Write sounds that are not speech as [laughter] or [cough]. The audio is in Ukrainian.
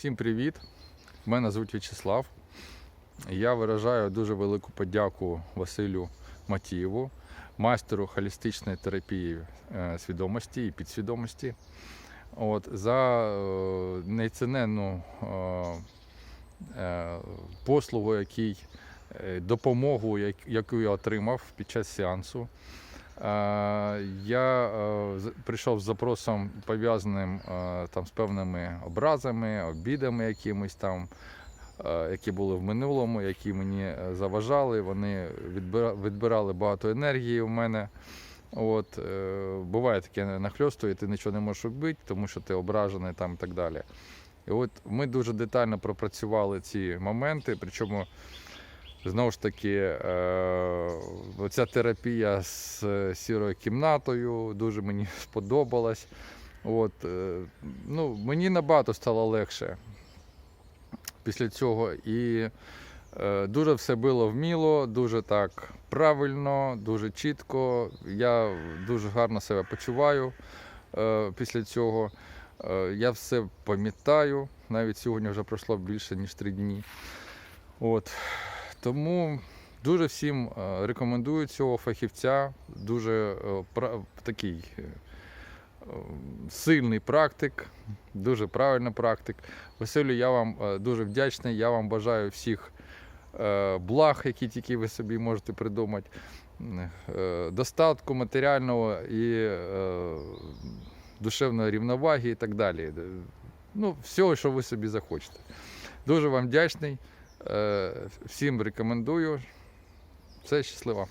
Всім привіт! Мене звуть В'ячеслав. Я виражаю дуже велику подяку Василю Матієву, майстеру холістичної терапії е, свідомості і підсвідомості. От, за е, неціненну е, послугу, який, допомогу, яку я отримав під час сеансу. Я е, прийшов з запросом пов'язаним е, там з певними образами, обідами якимись там, е, які були в минулому, які мені заважали. Вони відбирали багато енергії у мене. От, буває таке нахльостує, ти нічого не можеш робити, тому що ти ображений там і так далі. І от ми дуже детально пропрацювали ці моменти, причому Знову ж таки, е, оця терапія з е, сірою кімнатою дуже мені [laughs] сподобалась. От, е, ну, мені набагато стало легше після цього. І дуже все було вміло, дуже так правильно, дуже чітко. Я дуже гарно себе почуваю після цього. Я все пам'ятаю. Навіть сьогодні вже пройшло більше, ніж три дні. От. Тому дуже всім е, рекомендую цього фахівця, дуже е, такий е, сильний практик, дуже правильний практик. Василю, я вам дуже вдячний. Я вам бажаю всіх благ, які тільки ви собі можете придумати, достатку матеріального і душевної рівноваги і так далі. Ну, всього, що ви собі захочете. Дуже вам вдячний. Е, Всім рекомендую. Все щасливо.